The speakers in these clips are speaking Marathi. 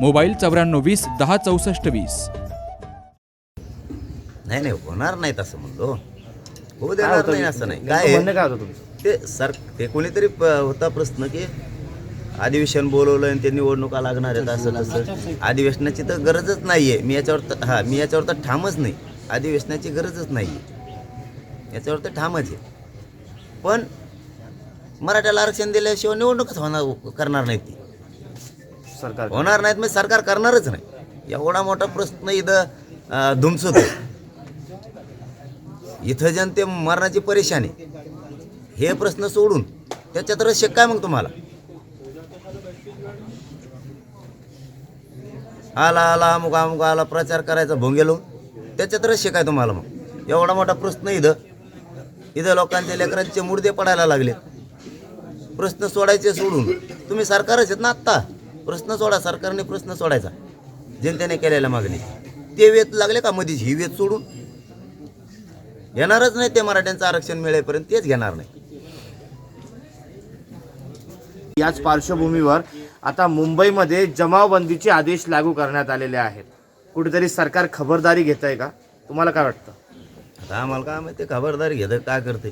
मोबाईल चौऱ्याण्णव वीस दहा चौसष्ट वीस. नाही नाही होणार नाही तसं म्हणलो. होऊ देणार नाही असं नाही. काय म्हणणं आहे? काय होतं तुमचं? ते सर ते कोणीतरी प- होता प्रश्न की अधिवेशन बोलवलं आणि ते निवडणुका लागणार आहेत असं तसं. अधिवेशनाची तर गरजच नाहीये. मी याच्यावर तर हा मी याच्यावर तर ठामच नाही. अधिवेशनाची गरजच नाहीये. याच्यावर तर ठामच आहे. पण मराठ्याला आरक्षण दिल्याशिवाय निवडणूकच होणार करणार नाही ती. सरकार होणार नाहीत म्हणजे सरकार करणारच नाही. एवढा मोठा प्रश्न इथं अं, धुमसतो इथं जनते मरणाची परेशानी. हे प्रश्न सोडून त्याच्यात रस काय मग तुम्हाला? आला आला अमुक अमुक आला प्रचार करायचा भोंगेलो त्याच्यात रस काय तुम्हाला मग? एवढा मोठा प्रश्न इथं. इथं लोकांच्या लेकरांचे मुर्दे पडायला लागले प्रश्न सोडायचे सोडून. तुम्ही सरकारच आहेत ना आत्ता? प्रश्न सोडा सरकारने प्रश्न सोडायचा. जनतेने केलेल्या मागणी. ते वेत लागले का मधीच? ही वेत सोडून. घेणारच नाही ते मराठ्यांचं आरक्षण मिळेपर्यंत तेच घेणार नाही. याच पार्श्वभूमीवर आता मुंबईमध्ये जमावबंदीचे आदेश लागू करण्यात आलेले आहेत. कुठेतरी सरकार खबरदारी घेत आहे का? तुम्हाला काय वाटतं? आता आम्हाला काय माहिती खबरदारी घेतं काय करते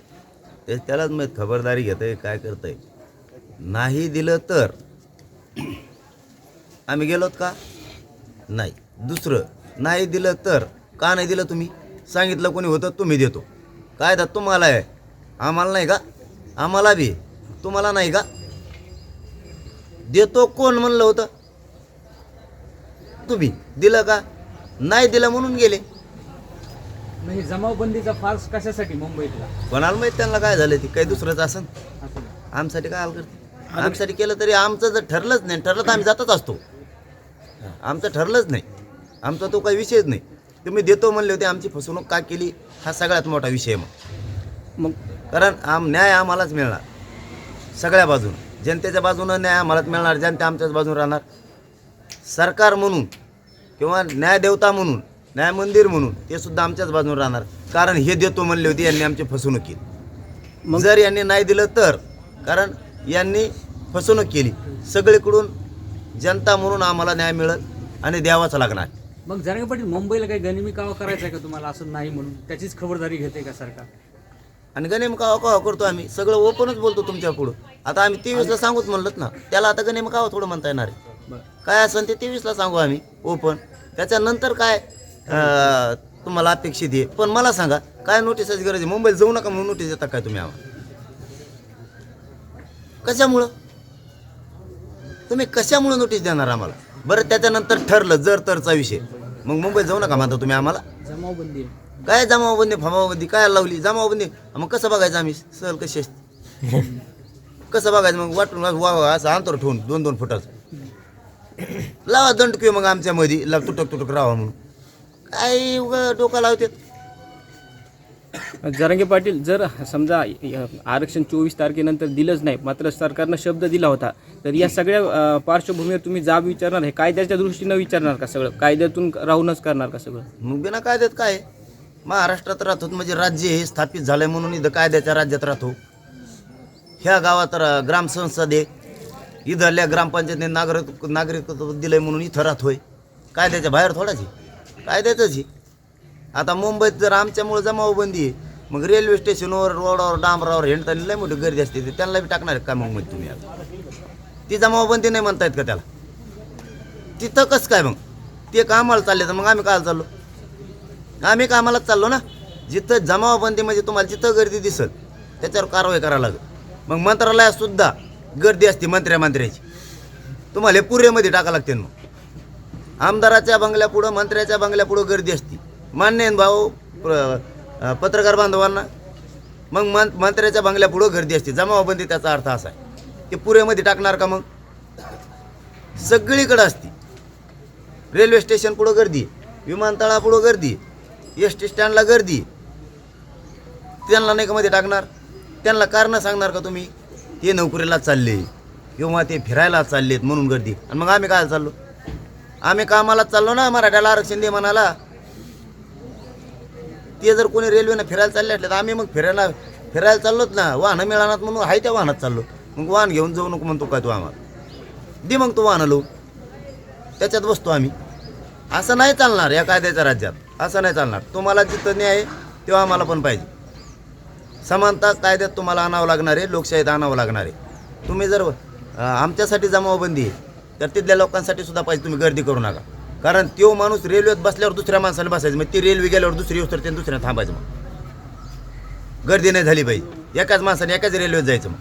ते त्यालाच माहीत खबरदारी घेतंय काय करतंय? नाही दिलं तर आम्ही गेलोत का? नाही. दुसरं नाही दिलं तर का नाही दिलं तुम्ही? सांगितलं कोणी होतं तुम्ही देतो. काय तर तुम्हाला आहे. आम्हाला नाही का? आम्हाला बी तुम्हाला नाही का? देतो कोण म्हणलं होतं? तुम्ही. दिलं का? नाही दिलं म्हणून गेले. हे जमावबंदीचा फार्स कशासाठी मुंबईतला? कोणाला माहीत त्यांना काय झालं ती? काही दुसरंच असं. आमसाठी काय हाल करते आमसाठी केलं तरी आमचं जर ठरलंच नाही ठरलं तर आम्ही जातच असतो. आमचं ठरलंच नाही. आमचा तो काही विषयच नाही. तुम्ही देतो म्हणले होते आमची फसवणूक का केली? हा सगळ्यात मोठा विषय मग. मग? कारण आम न्याय आम्हालाच मिळणार. सगळ्या बाजूनं. जनतेच्या बाजूनं न्याय आम्हालाच मिळणार जनता आमच्याच बाजून राहणार. सरकार म्हणून किंवा न्यायदेवता म्हणून न्याय मंदिर म्हणून ते सुद्धा आमच्याच बाजून राहणार. कारण हे देतो म्हणले होते यांनी आमची फसवणूक केली. जर यांनी नाही दिलं तर? कारण यांनी फसवणूक केली. सगळीकडून जनता म्हणून आम्हाला न्याय मिळत आणि द्यावाच लागणार. मग जरांगे पाटील मुंबईला काही गनिमी कावा करायचा आहे का तुम्हाला असं नाही म्हणून? त्याचीच खबरदारी घेते का सरकार? आणि गणेम कावा कावा करतो आम्ही. सगळं ओपनच बोलतो तुमच्या पुढं. आता आम्ही तेवीसला सांगूच म्हणलं ना. त्याला आता गणेम कावा थोडं म्हणता येणार आहे. काय असेल ते तेवीसला सांगू आम्ही ओपन. त्याच्यानंतर काय तुम्हाला अपेक्षित आहे. पण मला सांगा काय नोटीसची गरज आहे? मुंबईला जाऊ नका म्हणून नोटीस देता काय तुम्ही आम्हाला? कशामुळं? तुम्ही कशामुळं नोटीस देणार आम्हाला? बरं त्याच्यानंतर ठरलं जर तरचा विषय. मग मुंबईत जाऊ नका म्हणता तुम्ही आम्हाला. जमावबंदी. काय जमावबंदी फमावबंदी काय लावली? जमावबंदी. मग कसं बघायचं आम्ही? सहल कशी असते कसं बघायचं? मग वाटून वा वा असं अंतर ठेवून दोन दोन फुटाचं. लावा दंड किंवा मग आमच्या मध्ये ला तुटक तुटक राहा म्हणून. काय डोका लावतात. जरांगे पाटील जर समजा आरक्षण चोवीस तारखेनंतर दिलंच नाही मात्र सरकारनं शब्द दिला होता तर या सगळ्या पार्श्वभूमीवर तुम्ही जाब विचारणार हे कायद्याच्या दृष्टीनं विचारणार का सगळं? कायद्यातून राहूनच करणार का सगळं? मग बिना कायद्यात काय महाराष्ट्रात राहतो म्हणजे राज्य हे स्थापित झालंय म्हणून इथं कायद्याच्या राज्यात राहतो. ह्या गावात र- ग्रामसंसद आहे इथल्या ग्रामपंचायतीने नागरिक नागरिकत्व दिलंय म्हणून इथं राहतोय. कायद्याच्या बाहेर थोडाच आहे. कायद्याचंच आहे. आता मुंबईत जर आमच्यामुळे जमावबंदी आहे मग रेल्वे स्टेशनवर रोडावर डांबरावर हिंडताना लय मोठी गर्दी असते. ते त्यांना बी टाकणार काय मग मध्ये तुम्ही आता? ती जमावबंदी नाही म्हणतायत का त्याला? तिथं कसं काय मग? ते कामाला चालले तर मग आम्ही काय चाललो. आम्ही कामालाच चाललो ना? जिथं जमावबंदी म्हणजे तुम्हाला जिथं गर्दी दिसत त्याच्यावर कारवाई करायला लागेल. मग मंत्रालयात सुद्धा गर्दी असते मंत्र्या मंत्र्याची. तुम्हाला हे पुरेमध्ये टाका लागते मग. आमदाराच्या बंगल्यापुढं मंत्र्याच्या बंगल्यापुढं गर्दी असते. मान्य आहे भाऊ प्र- पत्रकार बांधवांना. मग मं मंत्र्याच्या बंगल्यापुढं गर्दी असते. जमावबंदी त्याचा अर्थ असा आहे. ते पुरेमध्ये टाकणार का मग? सगळीकडं असते. रेल्वे स्टेशन पुढं गर्दी विमानतळापुढं गर्दी एस टी स्टँडला गर्दी त्यांना नाही का मध्ये टाकणार? त्यांना कारणं सांगणार का तुम्ही? ते नोकरीला चालले. किंवा ते फिरायला चाललेत म्हणून गर्दी आणि मग आम्ही काय चाललो? आम्ही कामालाच चाललो ना मराठ्याला आरक्षण दे म्हणाला. ते जर कोणी रेल्वेनं फिरायला चालले असले तर आम्ही मग फिरायला फिरायला चाललोच ना. वाहनं मिळणार म्हणून आहे त्या वाहनात चाललो. मग वाहन घेऊन जाऊ नको म्हणतो काय तू आम्हाला. दे मग तू वाहनं लो त्याच्यात बसतो आम्ही. असं नाही चालणार या कायद्याच्या राज्यात. असं नाही चालणार. तुम्हाला जिथं न्याय आहे तेव्हा आम्हाला पण पाहिजे. समानता कायद्यात तुम्हाला आणावं लागणार आहे लोकशाहीत आणावं लागणार आहे. तुम्ही जर आमच्यासाठी जमावबंदी आहे तर तिथल्या लोकांसाठी सुद्धा पाहिजे. तुम्ही गर्दी करू नका. कारण तो माणूस रेल्वेत बसल्यावर दुसऱ्या माणसाला बसायचं. मग ती रेल्वे गेल्यावर दुसरी उतर तर दुसऱ्या थांबायचं मग. गर्दी नाही झाली पाहिजे एकाच माणसाने एकाच रेल्वेत जायचं मग.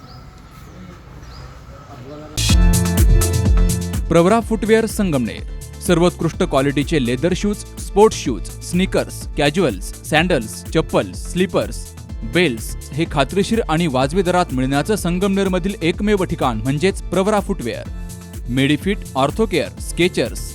प्रवरा फुटवेअर संगमनेर. सर्वोत्कृष्ट क्वालिटीचे leather shoes sports shoes sneakers casuals sandals chappal slippers belts हे खात्रीशीर आणि वाजवी दरात मिळण्याचं संगमनेरमधील एकमेव ठिकाण म्हणजेच Pravara footwear. Medifit Orthocare Skechers